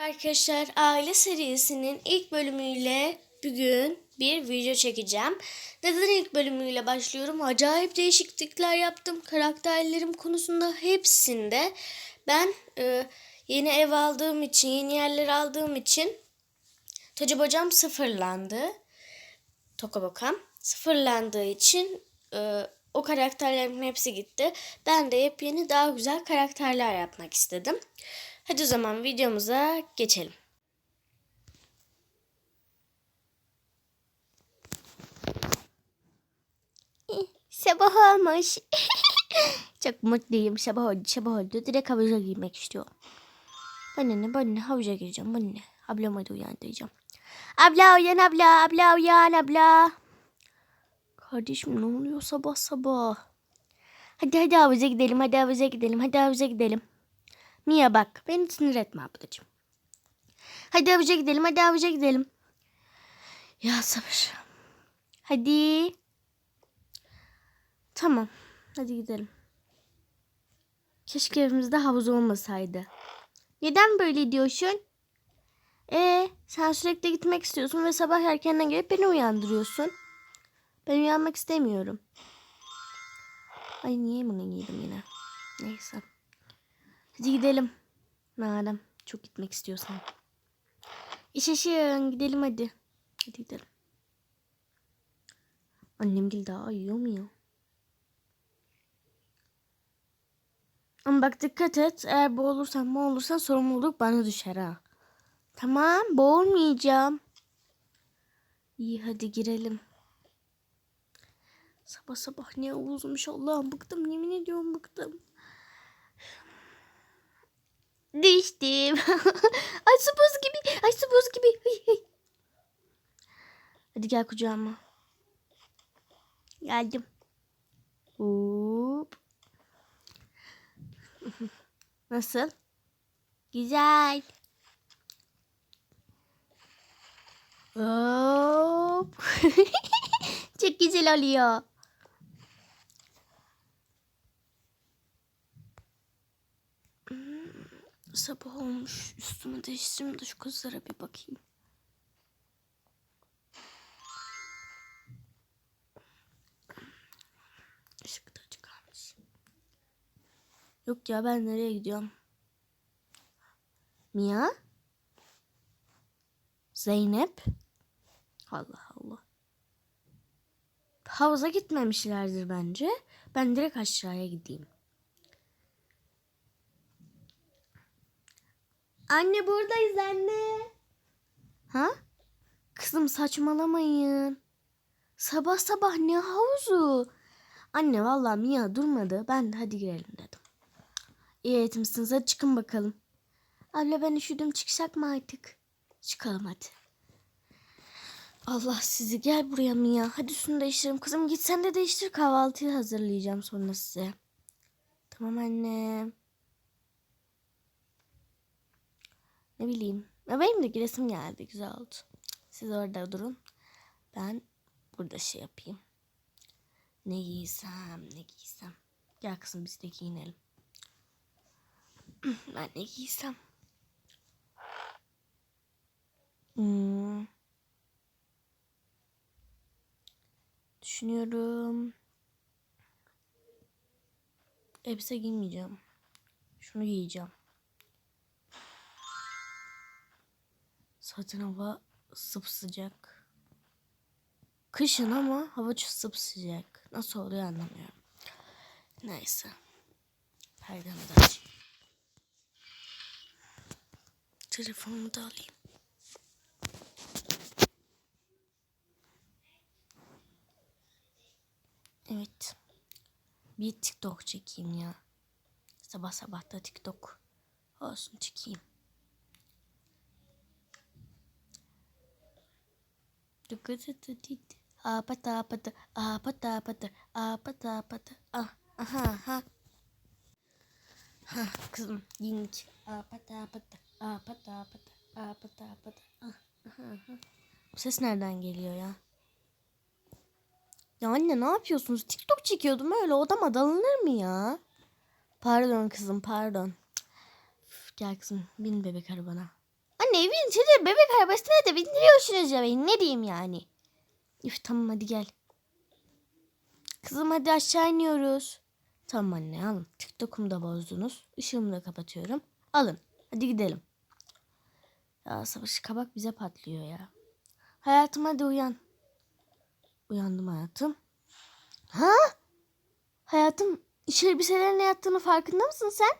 Arkadaşlar aile serisinin ilk bölümüyle bugün bir video çekeceğim. Neden ilk bölümüyle başlıyorum? Acayip değişiklikler yaptım. Karakterlerim konusunda hepsinde. Ben e, yeni ev aldığım için, yeni yerler aldığım için Bocam sıfırlandı. Tokabokam sıfırlandığı için e, o karakterlerimin hepsi gitti. Ben de yepyeni daha güzel karakterler yapmak istedim. Hadi o zaman videomuza geçelim. Sabah olmuş. Çok mutluyum. Sabah oldu, sabah oldu. Direkt havuza girmek istiyorum. Bana ne, bana ne, havuza gireceğim. Bana ne, ablamı da uyandıracağım. Abla uyan abla, abla uyan abla. Kardeşim ne oluyor sabah sabah? Hadi hadi havuza gidelim, hadi havuza gidelim, hadi havuza gidelim. Mia bak, beni sinir etme ablacığım. Hadi havuza gidelim, hadi havuza gidelim. Ya sabır. Hadi. Tamam, hadi gidelim. Keşke evimizde havuz olmasaydı. Neden böyle diyorsun? Ee, sen sürekli gitmek istiyorsun ve sabah erkenden gelip beni uyandırıyorsun. Ben uyanmak istemiyorum. Ay niye bunu giydim yine? Neyse. Hadi gidelim. Madem çok gitmek istiyorsan. İşeşin gidelim hadi. Hadi gidelim. Annem gel daha uyuyor mu ya? Ama bak dikkat et. Eğer boğulursan boğulursan sorumluluk bana düşer ha. Tamam boğulmayacağım. İyi hadi girelim. Sabah sabah ne uzmuş Allah'ım bıktım yemin ediyorum bıktım. Düştüm. ay su buz gibi. Ay su buz gibi. Hadi gel kucağıma. Geldim. Hop. Nasıl? Güzel. Hop. Çok güzel oluyor. Sabah olmuş. Üstümü değiştireyim de şu kızlara bir bakayım. Işık da çıkarmış. Yok ya ben nereye gidiyorum? Mia? Zeynep? Allah Allah. Havuza gitmemişlerdir bence. Ben direkt aşağıya gideyim. Anne buradayız anne. Ha? Kızım saçmalamayın. Sabah sabah ne havuzu? Anne vallahi Mia durmadı. Ben de hadi girelim dedim. İyi eğitimsiniz hadi çıkın bakalım. Abla ben üşüdüm çıksak mı artık? Çıkalım hadi. Allah sizi gel buraya Mia. Hadi şunu değiştirelim. Kızım git sen de değiştir kahvaltıyı hazırlayacağım sonra size. Tamam anne. Ne bileyim. Ya benim de giresim geldi. Güzel oldu. Siz orada durun. Ben burada şey yapayım. Ne giysem, ne giysem. Gel kızım biz de giyinelim. ben ne giysem. Hmm. Düşünüyorum. Elbise giymeyeceğim. Şunu giyeceğim. Zaten hava sıcak. Kışın ama hava çok sıcak. Nasıl oluyor anlamıyorum. Neyse. Perdemi de açayım. Telefonumu da alayım. Evet. Bir TikTok çekeyim ya. Sabah sabah da TikTok. Olsun çekeyim. Apata apata apata apata apata apata ah aha ha ha kızım giyinik apata apata apata apata apata apata ah aha ha bu ses nereden geliyor ya? Ya anne ne yapıyorsunuz? TikTok çekiyordum öyle odama dalınır mı ya? Pardon kızım pardon. Gel kızım bin bebek arabana Anne evin içinde bebek arabasına da bindiriyorsunuz ya beni. Ne diyeyim yani? Üf tamam hadi gel. Kızım hadi aşağı iniyoruz. Tamam anne alın. TikTok'umu da bozdunuz. Işığımı da kapatıyorum. Alın. Hadi gidelim. Ya savaş kabak bize patlıyor ya. Hayatım hadi uyan. Uyandım hayatım. Ha? Hayatım iş elbiselerine yattığını farkında mısın sen?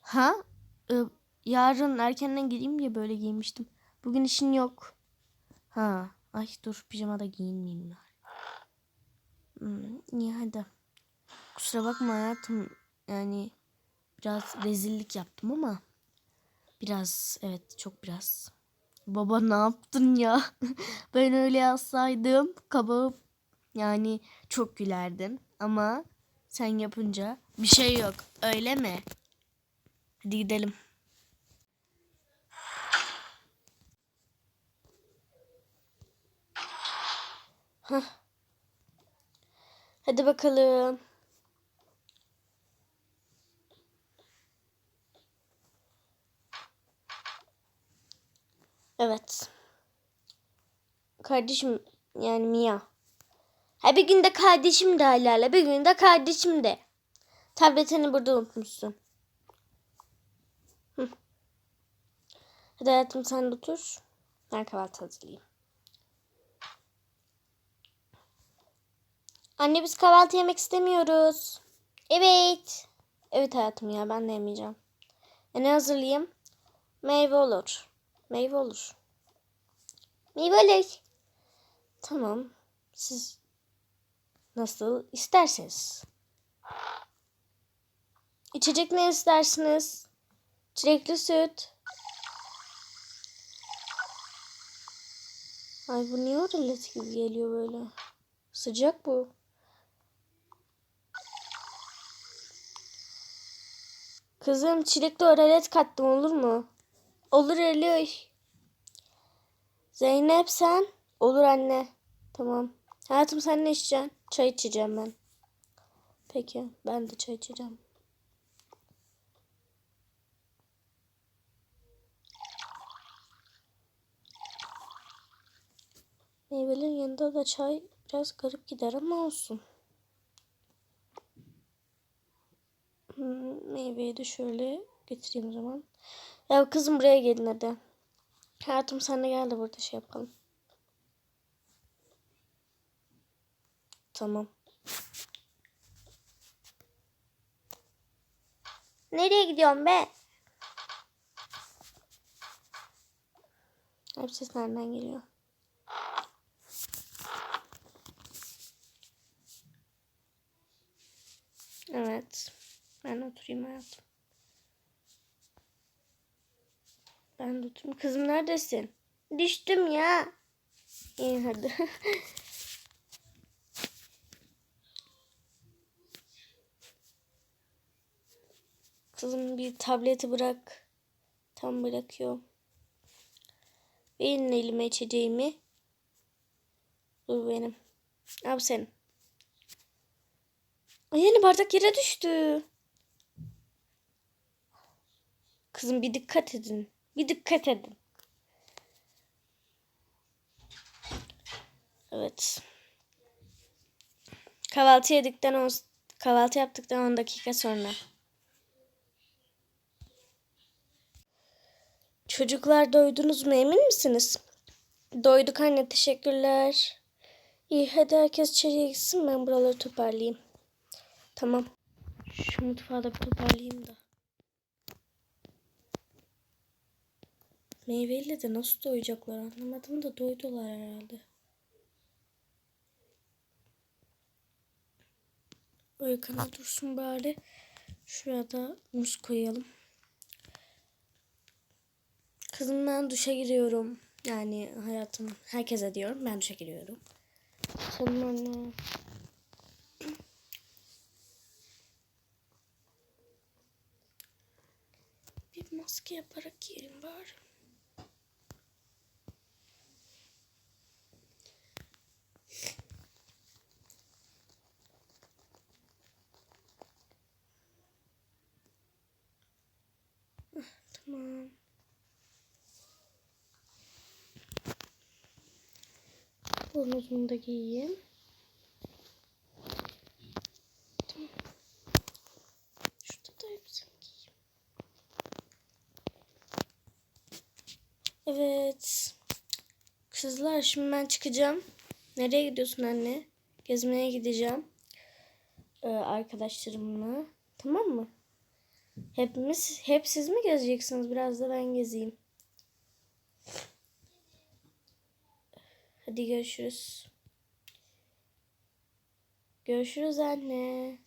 Ha? Ee, yarın erkenden gideyim diye böyle giymiştim. Bugün işin yok. Ha. Ay dur pijamada giyinmeyeyim ben. Hmm, iyi hadi. Kusura bakma hayatım. Yani biraz rezillik yaptım ama biraz evet çok biraz. Baba ne yaptın ya? ben öyle yazsaydım kabağım yani çok gülerdin ama sen yapınca bir şey yok öyle mi? Hadi gidelim. Hah. Hadi bakalım. Evet. Kardeşim yani Mia. Ha bir gün de kardeşim de Halala. Bir gün de kardeşim de. Tabletini burada unutmuşsun. Hı. Hadi hayatım sen de otur. Ben kahvaltı hazırlayayım. Anne biz kahvaltı yemek istemiyoruz. Evet. Evet hayatım ya ben de yemeyeceğim. E ne hazırlayayım? Meyve olur. Meyve olur. Meyve olur. Tamam. Siz nasıl isterseniz. İçecek ne istersiniz? Çilekli süt. Ay bu niye oralet gibi geliyor böyle? Sıcak bu. Kızım çilekli oralet kattım olur mu? Olur Elif. Zeynep sen? Olur anne. Tamam. Hayatım sen ne içeceksin? Çay içeceğim ben. Peki ben de çay içeceğim. Meyvelerin yanında da çay biraz garip gider ama olsun. Hmm, meyveyi de şöyle getireyim o zaman. Ya kızım buraya gelin hadi. Hayatım sen de gel de burada şey yapalım. Tamam. Nereye gidiyorsun be? Hep ses nereden geliyor? Evet. Ben oturayım hayatım. Ben de oturayım. Kızım neredesin? Düştüm ya. İyi hadi. Kızım bir tableti bırak. Tam bırakıyor. Verin elime içeceğimi. Dur benim. Al. Ay yeni bardak yere düştü. Kızım bir dikkat edin. Bir dikkat edin. Evet. Kahvaltı yedikten on, kahvaltı yaptıktan 10 dakika sonra. Çocuklar doydunuz mu emin misiniz? Doyduk anne teşekkürler. İyi hadi herkes içeriye gitsin ben buraları toparlayayım. Tamam. Şu mutfağı da toparlayayım da. Meyveyle de nasıl doyacaklar anlamadım da doydular herhalde. O yakına dursun bari. Şuraya da muz koyalım. Kızım ben duşa giriyorum. Yani hayatım herkese diyorum ben duşa giriyorum. Anne. Bir maske yaparak giyelim bari. Osman. Bornozunu da giyeyim. Tamam. Şurada da hepsini giyeyim. Evet. Kızlar şimdi ben çıkacağım. Nereye gidiyorsun anne? Gezmeye gideceğim. Ee, arkadaşlarımla. Tamam mı? Hepimiz, hep siz mi gezeceksiniz? Biraz da ben gezeyim. Hadi görüşürüz. Görüşürüz anne.